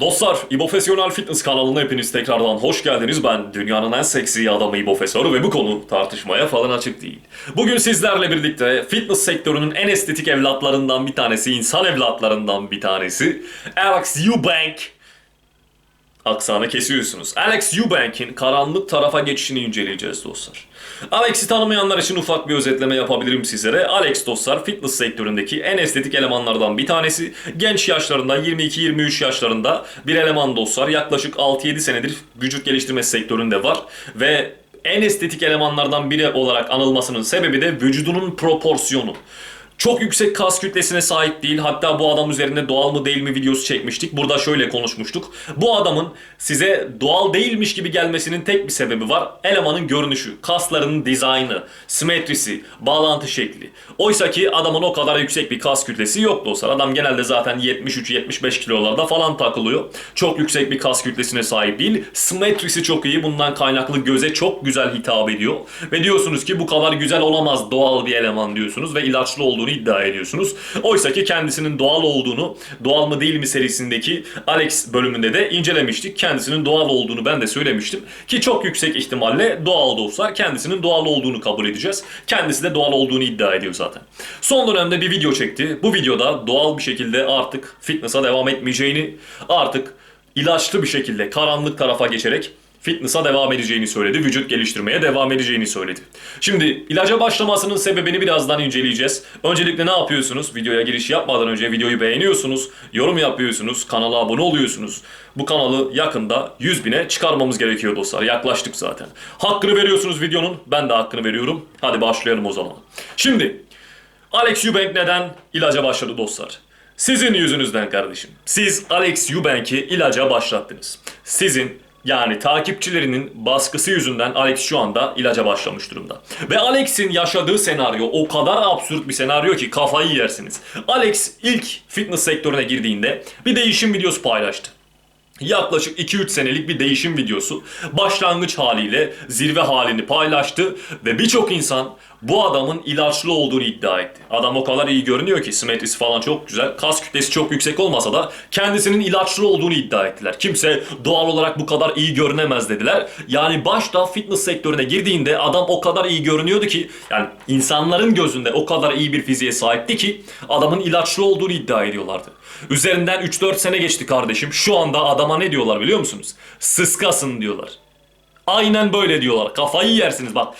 Dostlar, İbofesyonel Fitness kanalına hepiniz tekrardan hoş geldiniz. Ben dünyanın en seksi adamı İbofesör ve bu konu tartışmaya falan açık değil. Bugün sizlerle birlikte fitness sektörünün en estetik evlatlarından bir tanesi, insan evlatlarından bir tanesi Alex Eubank aksanı kesiyorsunuz. Alex Eubank'in karanlık tarafa geçişini inceleyeceğiz dostlar. Alex'i tanımayanlar için ufak bir özetleme yapabilirim sizlere. Alex dostlar fitness sektöründeki en estetik elemanlardan bir tanesi. Genç yaşlarında 22-23 yaşlarında bir eleman dostlar. Yaklaşık 6-7 senedir vücut geliştirme sektöründe var ve en estetik elemanlardan biri olarak anılmasının sebebi de vücudunun proporsiyonu. Çok yüksek kas kütlesine sahip değil. Hatta bu adam üzerinde doğal mı değil mi videosu çekmiştik. Burada şöyle konuşmuştuk. Bu adamın size doğal değilmiş gibi gelmesinin tek bir sebebi var. Elemanın görünüşü, kaslarının dizaynı, simetrisi, bağlantı şekli. Oysa ki adamın o kadar yüksek bir kas kütlesi yok dostlar. Adam genelde zaten 73-75 kilolarda falan takılıyor. Çok yüksek bir kas kütlesine sahip değil. Simetrisi çok iyi. Bundan kaynaklı göze çok güzel hitap ediyor. Ve diyorsunuz ki bu kadar güzel olamaz doğal bir eleman diyorsunuz ve ilaçlı olduğunu iddia ediyorsunuz. Oysa ki kendisinin doğal olduğunu, doğal mı değil mi serisindeki Alex bölümünde de incelemiştik. Kendisinin doğal olduğunu ben de söylemiştim. Ki çok yüksek ihtimalle doğal dostlar kendisinin doğal olduğunu kabul edeceğiz. Kendisi de doğal olduğunu iddia ediyor zaten. Son dönemde bir video çekti. Bu videoda doğal bir şekilde artık fitness'a devam etmeyeceğini, artık ilaçlı bir şekilde karanlık tarafa geçerek fitness'a devam edeceğini söyledi. Vücut geliştirmeye devam edeceğini söyledi. Şimdi ilaca başlamasının sebebini birazdan inceleyeceğiz. Öncelikle ne yapıyorsunuz? Videoya giriş yapmadan önce videoyu beğeniyorsunuz, yorum yapıyorsunuz, kanala abone oluyorsunuz. Bu kanalı yakında 100 bine çıkarmamız gerekiyor dostlar. Yaklaştık zaten. Hakkını veriyorsunuz videonun. Ben de hakkını veriyorum. Hadi başlayalım o zaman. Şimdi Alex Eubank neden ilaca başladı dostlar? Sizin yüzünüzden kardeşim. Siz Alex Eubank'i ilaca başlattınız. Sizin yani takipçilerinin baskısı yüzünden Alex şu anda ilaca başlamış durumda. Ve Alex'in yaşadığı senaryo o kadar absürt bir senaryo ki kafayı yersiniz. Alex ilk fitness sektörüne girdiğinde bir değişim videosu paylaştı. Yaklaşık 2-3 senelik bir değişim videosu başlangıç haliyle zirve halini paylaştı ve birçok insan bu adamın ilaçlı olduğunu iddia etti. Adam o kadar iyi görünüyor ki simetrisi falan çok güzel. Kas kütlesi çok yüksek olmasa da kendisinin ilaçlı olduğunu iddia ettiler. Kimse doğal olarak bu kadar iyi görünemez dediler. Yani başta fitness sektörüne girdiğinde adam o kadar iyi görünüyordu ki yani insanların gözünde o kadar iyi bir fiziğe sahipti ki adamın ilaçlı olduğunu iddia ediyorlardı. Üzerinden 3-4 sene geçti kardeşim. Şu anda adama ne diyorlar biliyor musunuz? Sıskasın diyorlar. Aynen böyle diyorlar. Kafayı yersiniz bak.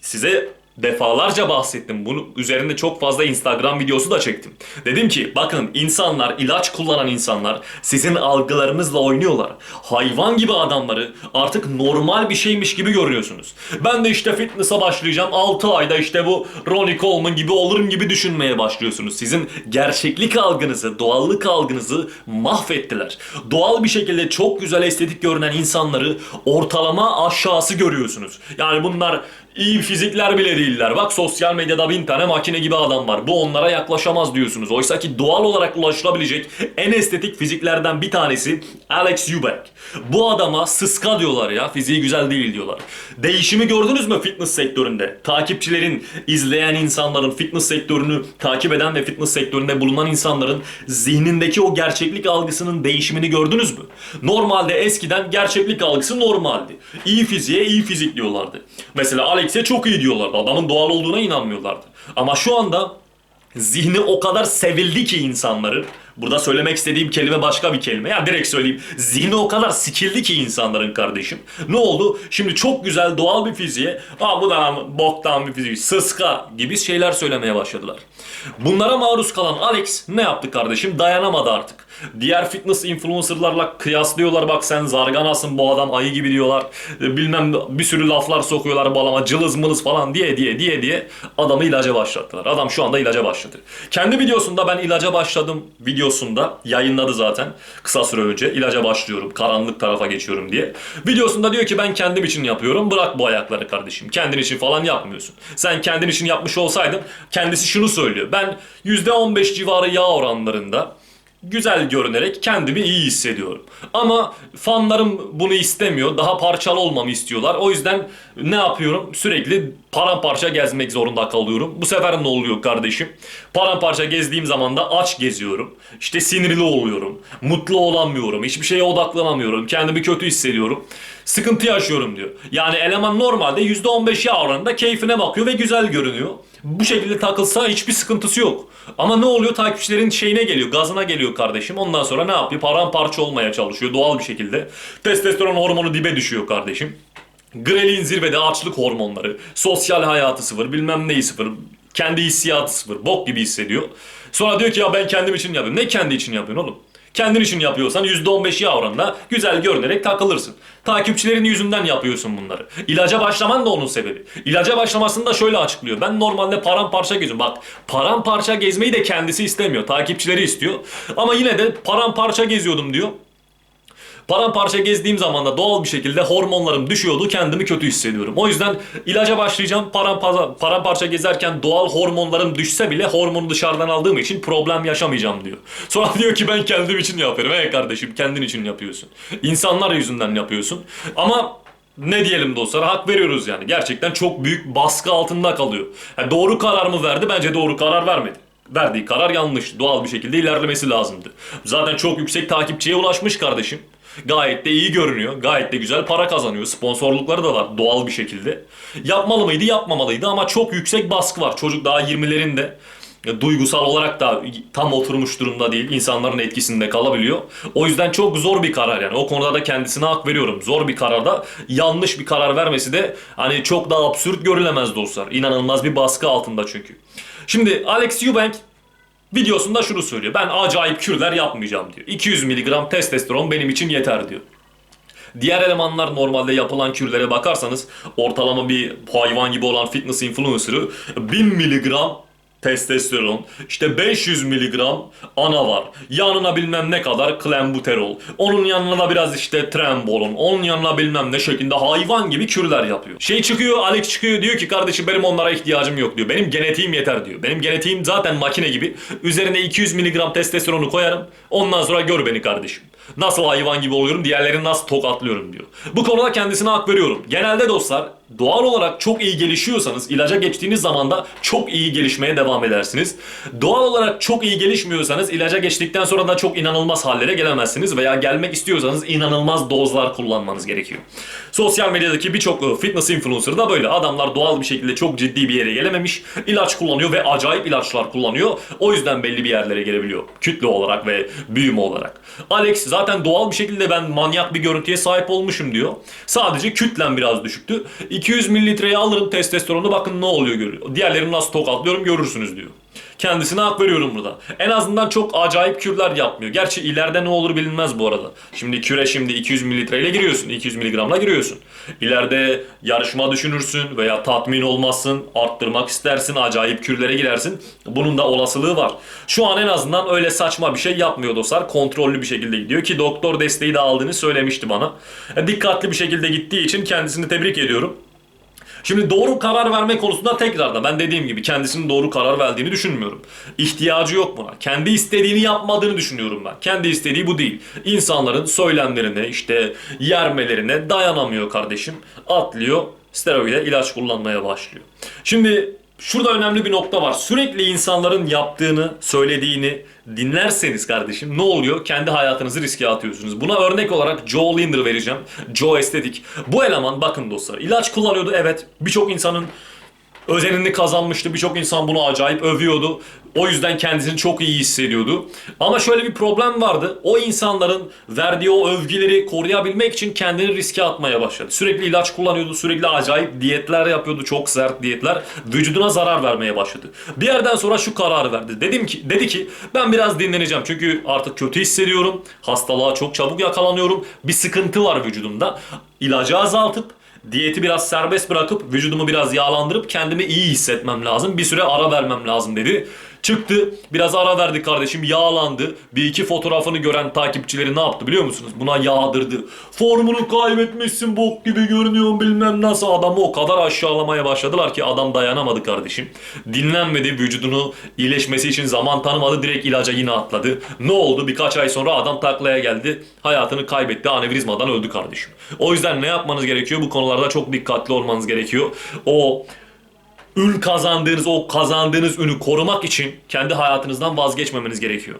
Size defalarca bahsettim. Bunu üzerinde çok fazla Instagram videosu da çektim. Dedim ki bakın insanlar, ilaç kullanan insanlar sizin algılarınızla oynuyorlar. Hayvan gibi adamları artık normal bir şeymiş gibi görüyorsunuz. Ben de işte fitness'a başlayacağım. 6 ayda işte bu Ronnie Coleman gibi olurum gibi düşünmeye başlıyorsunuz. Sizin gerçeklik algınızı, doğallık algınızı mahvettiler. Doğal bir şekilde çok güzel estetik görünen insanları ortalama aşağısı görüyorsunuz. Yani bunlar iyi fizikler bile değiller. Bak sosyal medyada bin tane makine gibi adam var. Bu onlara yaklaşamaz diyorsunuz. Oysa ki doğal olarak ulaşılabilecek en estetik fiziklerden bir tanesi Alex Eubank. Bu adama sıska diyorlar ya. Fiziği güzel değil diyorlar. Değişimi gördünüz mü fitness sektöründe? Takipçilerin, izleyen insanların, fitness sektörünü takip eden ve fitness sektöründe bulunan insanların zihnindeki o gerçeklik algısının değişimini gördünüz mü? Normalde eskiden gerçeklik algısı normaldi. İyi fiziğe iyi fizik diyorlardı. Mesela Alex'e çok iyi diyorlardı. Adamın doğal olduğuna inanmıyorlardı. Ama şu anda zihni o kadar sevildi ki insanların. Burada söylemek istediğim kelime başka bir kelime. Ya direkt söyleyeyim. Zihni o kadar sikildi ki insanların kardeşim. Ne oldu? Şimdi çok güzel doğal bir fiziğe Aa bu da boktan bir fizik. Sıska gibi şeyler söylemeye başladılar. Bunlara maruz kalan Alex ne yaptı kardeşim? Dayanamadı artık. Diğer fitness influencerlarla kıyaslıyorlar. Bak sen zarganasın bu adam ayı gibi diyorlar. E, Bilmem bir sürü laflar sokuyorlar balama cılız mılız falan diye diye diye diye adamı ilaca başlattılar. Adam şu anda ilaca başladı. Kendi videosunda ben ilaca başladım videosunda yayınladı zaten kısa süre önce ilaca başlıyorum karanlık tarafa geçiyorum diye. Videosunda diyor ki ben kendim için yapıyorum bırak bu ayakları kardeşim kendin için falan yapmıyorsun. Sen kendin için yapmış olsaydın kendisi şunu söylüyor ben %15 civarı yağ oranlarında güzel görünerek kendimi iyi hissediyorum. Ama fanlarım bunu istemiyor. Daha parçalı olmamı istiyorlar. O yüzden ne yapıyorum? Sürekli paramparça gezmek zorunda kalıyorum. Bu sefer ne oluyor kardeşim? Paramparça gezdiğim zaman da aç geziyorum. İşte sinirli oluyorum. Mutlu olamıyorum. Hiçbir şeye odaklanamıyorum. Kendimi kötü hissediyorum. Sıkıntı yaşıyorum diyor. Yani eleman normalde %15 yağ oranında keyfine bakıyor ve güzel görünüyor. Bu şekilde takılsa hiçbir sıkıntısı yok. Ama ne oluyor? Takipçilerin şeyine geliyor, gazına geliyor kardeşim. Ondan sonra ne yapıyor? Paramparça olmaya çalışıyor doğal bir şekilde. Testosteron hormonu dibe düşüyor kardeşim. Grelin zirvede açlık hormonları, sosyal hayatı sıfır, bilmem neyi sıfır, kendi hissiyatı sıfır, bok gibi hissediyor. Sonra diyor ki ya ben kendim için yapıyorum. Ne kendi için yapıyorsun oğlum? Kendin için yapıyorsan %15 yağ oranında güzel görünerek takılırsın. Takipçilerin yüzünden yapıyorsun bunları. İlaca başlaman da onun sebebi. İlaca başlamasını da şöyle açıklıyor. Ben normalde paramparça geziyorum. Bak paramparça gezmeyi de kendisi istemiyor. Takipçileri istiyor. Ama yine de paramparça geziyordum diyor. Paramparça gezdiğim zaman da doğal bir şekilde hormonlarım düşüyordu. Kendimi kötü hissediyorum. O yüzden ilaca başlayacağım. Paramparça, paramparça gezerken doğal hormonlarım düşse bile hormonu dışarıdan aldığım için problem yaşamayacağım diyor. Sonra diyor ki ben kendim için yapıyorum. Hey kardeşim kendin için yapıyorsun. İnsanlar yüzünden yapıyorsun. Ama ne diyelim dostlar hak veriyoruz yani. Gerçekten çok büyük baskı altında kalıyor. Ha, doğru karar mı verdi? Bence doğru karar vermedi. Verdiği karar yanlış. Doğal bir şekilde ilerlemesi lazımdı. Zaten çok yüksek takipçiye ulaşmış kardeşim. Gayet de iyi görünüyor. Gayet de güzel para kazanıyor. Sponsorlukları da var doğal bir şekilde. Yapmalı mıydı? Yapmamalıydı ama çok yüksek baskı var. Çocuk daha 20'lerinde. Ya, Duygusal olarak da tam oturmuş durumda değil. İnsanların etkisinde kalabiliyor. O yüzden çok zor bir karar yani. O konuda da kendisine hak veriyorum. Zor bir kararda yanlış bir karar vermesi de hani çok daha absürt görülemez dostlar. İnanılmaz bir baskı altında çünkü. Şimdi Alex Eubank videosunda şunu söylüyor. Ben acayip kürler yapmayacağım diyor. 200 mg testosteron benim için yeter diyor. Diğer elemanlar normalde yapılan kürlere bakarsanız ortalama bir hayvan gibi olan fitness influencer'ı 1000 mg testosteron, işte 500 mg ana var. Yanına bilmem ne kadar klembuterol. Onun yanına da biraz işte trembolon. Onun yanına bilmem ne şeklinde hayvan gibi kürler yapıyor. Şey çıkıyor, Alex çıkıyor diyor ki kardeşim benim onlara ihtiyacım yok diyor. Benim genetiğim yeter diyor. Benim genetiğim zaten makine gibi. Üzerine 200 mg testosteronu koyarım. Ondan sonra gör beni kardeşim. Nasıl hayvan gibi oluyorum, diğerlerini nasıl tokatlıyorum diyor. Bu konuda kendisine hak veriyorum. Genelde dostlar doğal olarak çok iyi gelişiyorsanız ilaca geçtiğiniz zaman da çok iyi gelişmeye devam edersiniz. Doğal olarak çok iyi gelişmiyorsanız ilaca geçtikten sonra da çok inanılmaz hallere gelemezsiniz veya gelmek istiyorsanız inanılmaz dozlar kullanmanız gerekiyor. Sosyal medyadaki birçok e, fitness influencer da böyle. Adamlar doğal bir şekilde çok ciddi bir yere gelememiş. ilaç kullanıyor ve acayip ilaçlar kullanıyor. O yüzden belli bir yerlere gelebiliyor. Kütle olarak ve büyüme olarak. Alex zaten doğal bir şekilde ben manyak bir görüntüye sahip olmuşum diyor. Sadece kütlem biraz düşüktü. 200 mililitreye alırım testosteronu bakın ne oluyor görüyor. Diğerlerini nasıl tokatlıyorum görürsünüz diyor. Kendisine hak veriyorum burada. En azından çok acayip kürler yapmıyor. Gerçi ileride ne olur bilinmez bu arada. Şimdi küre şimdi 200 mililitreyle giriyorsun. 200 miligramla giriyorsun. İleride yarışma düşünürsün veya tatmin olmazsın. Arttırmak istersin. Acayip kürlere girersin. Bunun da olasılığı var. Şu an en azından öyle saçma bir şey yapmıyor dostlar. Kontrollü bir şekilde gidiyor ki doktor desteği de aldığını söylemişti bana. E, Dikkatli bir şekilde gittiği için kendisini tebrik ediyorum. Şimdi doğru karar verme konusunda tekrardan ben dediğim gibi kendisinin doğru karar verdiğini düşünmüyorum. İhtiyacı yok buna. Kendi istediğini yapmadığını düşünüyorum ben. Kendi istediği bu değil. İnsanların söylemlerine işte yermelerine dayanamıyor kardeşim. Atlıyor steroide ilaç kullanmaya başlıyor. Şimdi şurada önemli bir nokta var. Sürekli insanların yaptığını, söylediğini dinlerseniz kardeşim ne oluyor? Kendi hayatınızı riske atıyorsunuz. Buna örnek olarak Joe Linder vereceğim. Joe Estetik. Bu eleman bakın dostlar ilaç kullanıyordu evet. Birçok insanın özenini kazanmıştı. Birçok insan bunu acayip övüyordu. O yüzden kendisini çok iyi hissediyordu. Ama şöyle bir problem vardı. O insanların verdiği o övgüleri koruyabilmek için kendini riske atmaya başladı. Sürekli ilaç kullanıyordu. Sürekli acayip diyetler yapıyordu. Çok sert diyetler. Vücuduna zarar vermeye başladı. Bir yerden sonra şu kararı verdi. Dedim ki dedi ki ben biraz dinleneceğim. Çünkü artık kötü hissediyorum. Hastalığa çok çabuk yakalanıyorum. Bir sıkıntı var vücudumda. İlacı azaltıp Diyeti biraz serbest bırakıp vücudumu biraz yağlandırıp kendimi iyi hissetmem lazım. Bir süre ara vermem lazım dedi. Çıktı biraz ara verdi kardeşim yağlandı. Bir iki fotoğrafını gören takipçileri ne yaptı biliyor musunuz? Buna yağdırdı. Formunu kaybetmişsin bok gibi görünüyorsun bilmem nasıl adamı o kadar aşağılamaya başladılar ki adam dayanamadı kardeşim. Dinlenmedi vücudunu iyileşmesi için zaman tanımadı direkt ilaca yine atladı. Ne oldu birkaç ay sonra adam taklaya geldi. Hayatını kaybetti anevrizmadan öldü kardeşim. O yüzden ne yapmanız gerekiyor? Bu konularda çok dikkatli olmanız gerekiyor. O ün kazandığınız o kazandığınız ünü korumak için kendi hayatınızdan vazgeçmemeniz gerekiyor.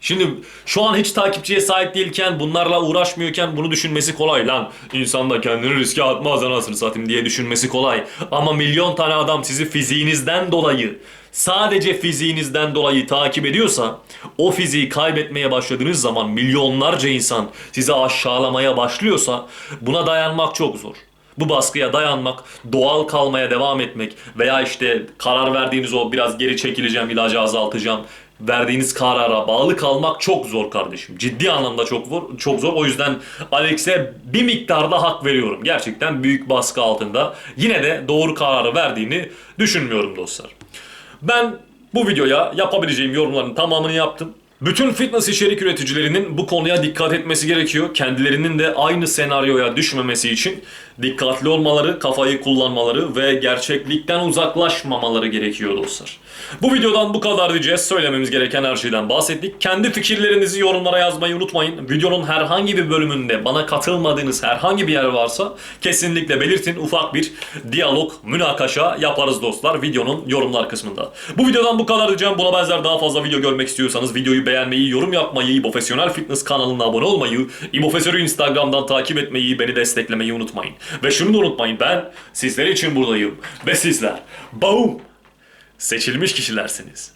Şimdi şu an hiç takipçiye sahip değilken bunlarla uğraşmıyorken bunu düşünmesi kolay lan. İnsan da kendini riske atmaz anasını satayım diye düşünmesi kolay. Ama milyon tane adam sizi fiziğinizden dolayı sadece fiziğinizden dolayı takip ediyorsa o fiziği kaybetmeye başladığınız zaman milyonlarca insan sizi aşağılamaya başlıyorsa buna dayanmak çok zor. Bu baskıya dayanmak, doğal kalmaya devam etmek veya işte karar verdiğiniz o biraz geri çekileceğim, ilacı azaltacağım verdiğiniz karara bağlı kalmak çok zor kardeşim. Ciddi anlamda çok zor. Çok zor. O yüzden Alex'e bir miktarda hak veriyorum. Gerçekten büyük baskı altında. Yine de doğru kararı verdiğini düşünmüyorum dostlar. Ben bu videoya yapabileceğim yorumların tamamını yaptım. Bütün fitness içerik üreticilerinin bu konuya dikkat etmesi gerekiyor. Kendilerinin de aynı senaryoya düşmemesi için dikkatli olmaları, kafayı kullanmaları ve gerçeklikten uzaklaşmamaları gerekiyor dostlar. Bu videodan bu kadar diyeceğiz. Söylememiz gereken her şeyden bahsettik. Kendi fikirlerinizi yorumlara yazmayı unutmayın. Videonun herhangi bir bölümünde bana katılmadığınız herhangi bir yer varsa kesinlikle belirtin. Ufak bir diyalog, münakaşa yaparız dostlar videonun yorumlar kısmında. Bu videodan bu kadar diyeceğim. Buna benzer daha fazla video görmek istiyorsanız videoyu beğenmeyi, yorum yapmayı, İbofesyonel Fitness kanalına abone olmayı, İbofesör'ü Instagram'dan takip etmeyi, beni desteklemeyi unutmayın. Ve şunu da unutmayın ben sizler için buradayım. Ve sizler, boom, seçilmiş kişilersiniz.